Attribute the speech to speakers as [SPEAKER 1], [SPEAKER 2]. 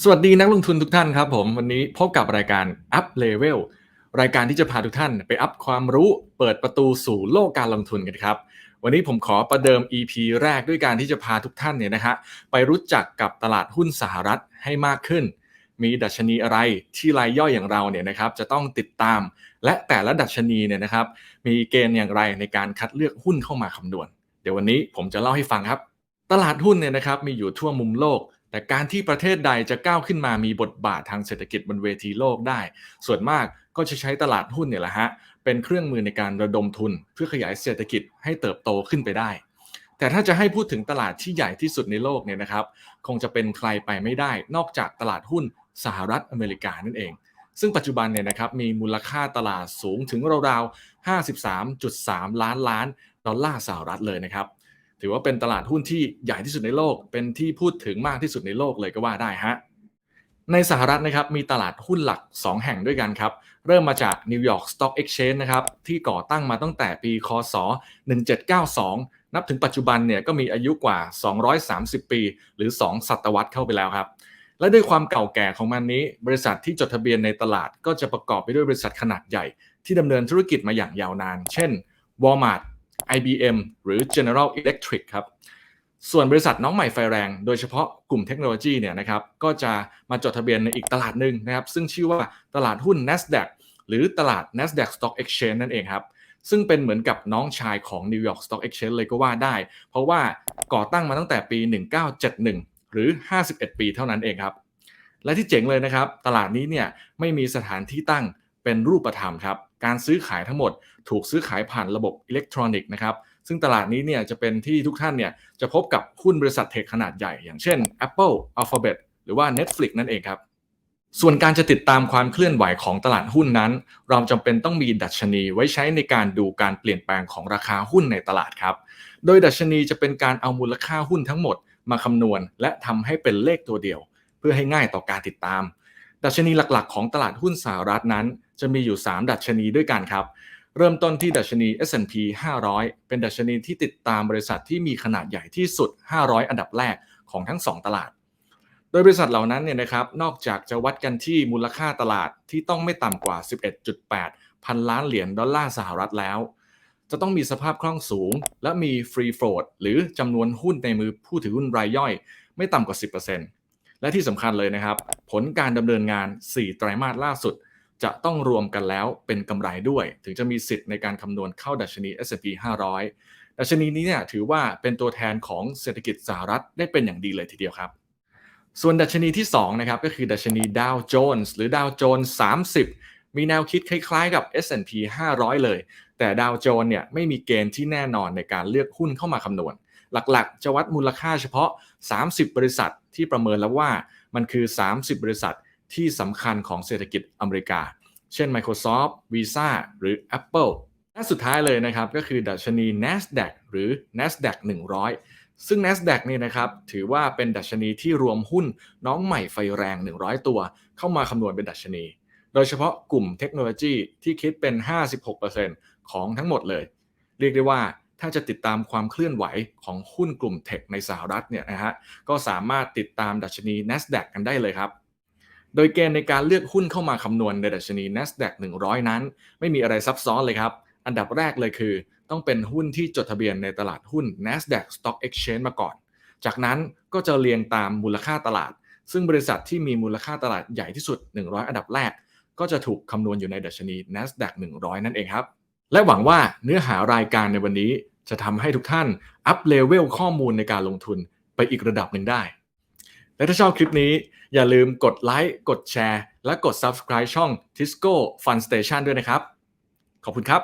[SPEAKER 1] สวัสดีนักลงทุนทุกท่านครับผม วันนี้พบกับรายการ Up Level รายการที่จะพาทุกท่านไปอัพความรู้เปิดประตูสู่โลกการลงทุนกันครับ วันนี้ผมขอประเดิม EP แรกด้วยการที่จะพาทุกท่านเนี่ยนะฮะไปรู้จักกับตลาดหุ้นสหรัฐให้มากขึ้น มีดัชนีอะไรที่รายย่อยอย่างเราเนี่ยนะครับจะต้องติดตาม และแต่ละดัชนีเนี่ยนะครับ มีเกณฑ์อย่างไรในการคัดเลือกหุ้นเข้ามาคำนวณ เดี๋ยววันนี้ผมจะเล่าให้ฟังครับ ตลาดหุ้นเนี่ยนะครับมีอยู่ทั่วมุมโลก แต่การที่ประเทศใดจะก้าวขึ้นมามีบทบาททางเศรษฐกิจบนเวทีโลกได้ ส่วนมากก็จะใช้ตลาดหุ้นเนี่ยแหละฮะเป็นเครื่องมือในการระดมทุน เพื่อขยายเศรษฐกิจให้เติบโตขึ้นไปได้ แต่ถ้าจะให้พูดถึงตลาดที่ใหญ่ที่สุดในโลกเนี่ยนะครับ คงจะเป็นใครไปไม่ได้ นอกจากตลาดหุ้นสหรัฐอเมริกานั่นเอง ซึ่งปัจจุบันเนี่ยนะครับมีมูลค่าตลาดสูงถึงราวๆ 53.3 ล้านล้านดอลลาร์สหรัฐเลยนะครับ ถือว่าเป็นตลาดหุ้นที่ใหญ่ที่สุดในโลก เป็นที่พูดถึงมากที่สุดในโลกเลยก็ว่าได้ฮะในสหรัฐนะครับมีตลาดหุ้นหลัก 2 แห่งด้วยกันครับ เริ่มมาจาก New York Stock Exchange นะครับที่ก่อตั้งมาตั้งแต่ปีคศ 1792 นับถึงปัจจุบันเนี่ยก็มีอายุกว่า 230 ปี หรือ 2 ศตวรรษเข้าไปแล้วครับ และด้วยความเก่าแก่ของมันนี้ บริษัทที่จดทะเบียนในตลาดก็จะประกอบไปด้วยบริษัทขนาดใหญ่ ที่ดำเนินธุรกิจมาอย่างยาวนาน เช่น Walmart IBM หรือ General Electric ครับส่วนบริษัทน้องใหม่ไฟแรง โดยเฉพาะกลุ่มเทคโนโลยีเนี่ยนะครับก็จะมาจดทะเบียนในอีกตลาดหนึ่งนะครับ ซึ่งชื่อว่าตลาดหุ้น NASDAQ หรือตลาด NASDAQ Stock Exchange นั่นเองครับซึ่งเป็นเหมือนกับน้องชายของ New York Stock Exchange เลยก็ว่าได้ เพราะว่าก่อตั้งมาตั้งแต่ปี 1971 หรือ 51 ปีเท่านั้นเองครับ และที่เจ๋งเลยนะครับ ตลาดนี้เนี่ยไม่มีสถานที่ตั้ง เป็นรูปธรรมครับ การซื้อขายทั้งหมดถูกซื้อขายผ่านระบบอิเล็กทรอนิกส์นะครับ ซึ่งตลาดนี้เนี่ยจะเป็นที่ทุกท่านเนี่ยจะพบกับหุ้นบริษัทเทคขนาดใหญ่ อย่างเช่น Apple Alphabet หรือว่า Netflix นั่นเองครับ ส่วนการจะติดตามความเคลื่อนไหวของตลาดหุ้นนั้น เราจำเป็นต้องมีดัชนีไว้ใช้ในการดูการเปลี่ยนแปลงของราคาหุ้นในตลาดครับ โดยดัชนีจะเป็นการเอามูลค่าหุ้นทั้งหมด มาคำนวณ และทำให้เป็นเลขตัวเดียว เพื่อให้ง่ายต่อการติดตาม ดัชนีหลักๆ ของตลาดหุ้นสหรัฐนั้น จะมีอยู่ 3 ดัชนีด้วยกันครับ เริ่มต้นที่ดัชนี S&P 500 เป็นดัชนีที่ติดตามบริษัทที่มีขนาดใหญ่ที่สุด 500 อันดับแรกของทั้ง 2 ตลาด โดยบริษัทเหล่านั้นเนี่ยนะครับ นอกจากจะวัดกันที่มูลค่าตลาดที่ต้องไม่ต่ำกว่า 11.8 พันล้านเหรียญดอลลาร์สหรัฐแล้ว จะต้องมีสภาพคล่องสูง และมีฟรีโฟลดหรือจำนวนหุ้นในมือผู้ถือหุ้นรายย่อย ไม่ต่ำกว่า 10% และที่สำคัญเลยนะครับ ผลการดำเนินงาน 4 ไตรมาสล่าสุด จะต้องรวมกันแล้วเป็นกำไรด้วย ถึงจะมีสิทธิ์ในการคำนวณเข้าดัชนี S&P 500 ดัชนีนี้เนี่ยถือว่าเป็นตัวแทนของเศรษฐกิจสหรัฐได้เป็นอย่างดีเลยทีเดียวครับ ส่วนดัชนีที่2นะครับก็คือดัชนีดาวโจนส์หรือดาวโจนส์30 มีแนวคิดคล้ายๆ กับ S&P 500 เลย แต่ดาวโจนส์เนี่ยไม่มีเกณฑ์ที่แน่นอนในการเลือกหุ้นเข้ามาคำนวณ หลักๆ จะวัดมูลค่าเฉพาะ 30 บริษัทที่ประเมินแล้วว่ามันคือ 30 บริษัทที่สำคัญของเศรษฐกิจอเมริกา เช่น Microsoft Visa หรือ Apple และสุดท้ายเลยนะครับ ก็คือดัชนี NASDAQ หรือ NASDAQ 100 ซึ่ง NASDAQ นี่นะครับ ถือว่าเป็นดัชนีที่รวมหุ้นน้องใหม่ไฟแรง 100 ตัว เข้ามาคำนวณเป็นดัชนี โดยเฉพาะกลุ่มเทคโนโลยีที่คิดเป็น 56%ของทั้งหมดเลย เรียกได้ว่า ถ้าจะติดตามความเคลื่อนไหวของหุ้นกลุ่มเทคในสหรัฐเนี่ยนะฮะก็สามารถติดตามดัชนี NASDAQ กันได้เลยครับ โดยเกณฑ์ในการเลือกหุ้นเข้ามาคำนวณในดัชนี NASDAQ 100 นั้น ไม่มีอะไรซับซ้อนเลยครับ อันดับแรกเลยคือ ต้องเป็นหุ้นที่จดทะเบียนในตลาดหุ้น NASDAQ Stock Exchange มาก่อน จากนั้นก็จะเรียงตามมูลค่าตลาด ซึ่งบริษัทที่มีมูลค่าตลาดใหญ่ที่สุด 100 อันดับแรก ก็จะถูกคำนวณอยู่ในดัชนี NASDAQ 100 นั่นเองครับและหวังว่าเนื้อหารายการในวันนี้ จะทำให้ทุกท่านอัพเลเวลข้อมูลในการลงทุนไปอีกระดับหนึ่งได้ และถ้าชอบคลิปนี้อย่าลืมกดไลค์กดแชร์ และกด Subscribe ช่อง Tisco Fun Station ด้วยนะครับ ขอบคุณครับ